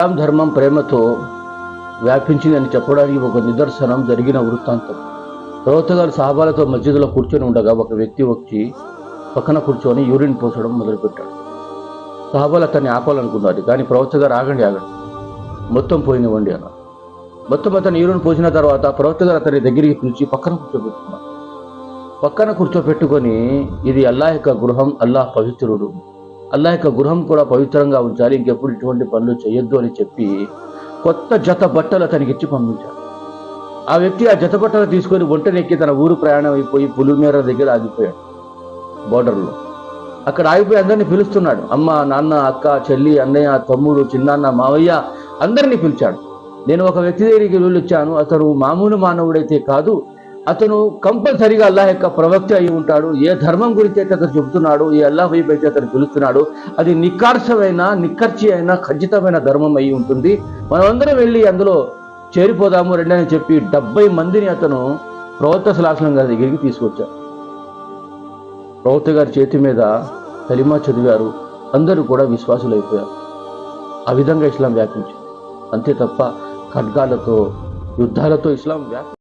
ఇస్లాం ధర్మం ప్రేమతో వ్యాపించిందని చెప్పడానికి ఒక నిదర్శనం జరిగిన వృత్తాంతం. ప్రవక్త గారు సహాబాలతో మస్జిద్లో కూర్చొని ఉండగా ఒక వ్యక్తి వచ్చి పక్కన కూర్చొని యూరిన్ పోసడం మొదలుపెట్టాడు. సహాబాలు అతన్ని ఆపాలనుకున్నారు కానీ ప్రవక్త గారు ఆగండి ఆగండి. మొత్తం పోయినివ్వండి అన్న మొత్తం అతను యూరిన్ పోసిన తర్వాత ప్రవక్త గారు అతని దగ్గరికి పిలిచి పక్కన కూర్చోబెట్టుకున్నారు. పక్కన కూర్చోపెట్టుకొని ఇది అల్లాహ్ యొక్క గృహం అల్లాహ్ పవిత్రుడు. అల్లా యొక్క గృహం కూడా పవిత్రంగా ఉంచాలి ఇంకెప్పుడు ఇటువంటి పనులు చేయొద్దు అని చెప్పి కొత్త జత బట్టలు అతనికి ఇచ్చి పంపించాడు ఆ వ్యక్తి ఆ జత బట్టలు తీసుకొని ఒంటనెక్కి తన ఊరు ప్రయాణం అయిపోయి పులిమేర దగ్గర ఆగిపోయాడు బోర్డర్లో. అక్కడ ఆగిపోయి అందరిని పిలుస్తున్నాడు. అమ్మ నాన్న అక్క చెల్లి అన్నయ్య తమ్ముడు చిన్నాన్న మావయ్య అందరినీ పిలిచాడు. నేను ఒక వ్యక్తి దగ్గరికి వెళ్ళొచ్చాను. అతను మామూలు మానవుడైతే కాదు అతను కంపల్సరిగా అల్లాహ్ యొక్క ప్రవక్త అయి ఉంటాడు. ఏ ధర్మం గురించి అయితే అతను చెబుతున్నాడు ఏ అల్లాహ్ వైపు అయితే అతను పిలుస్తున్నాడు అది నికార్షమైన నిక్కర్చి అయిన ఖచ్చితమైన ధర్మం అయి ఉంటుంది. మనమందరం వెళ్ళి అందులో చేరిపోదాము రండి అని చెప్పి డెబ్బై మందిని అతను ప్రవక్త సలాసనం గారి దగ్గరికి తీసుకొచ్చారు ప్రవక్త గారి చేతి మీద కలిమా చదివారు. అందరూ కూడా విశ్వాసులు అయిపోయారు ఆ విధంగా ఇస్లాం వ్యాపించింది. అంతే తప్ప ఖడ్గాలతో యుద్ధాలతో ఇస్లాం వ్యాపి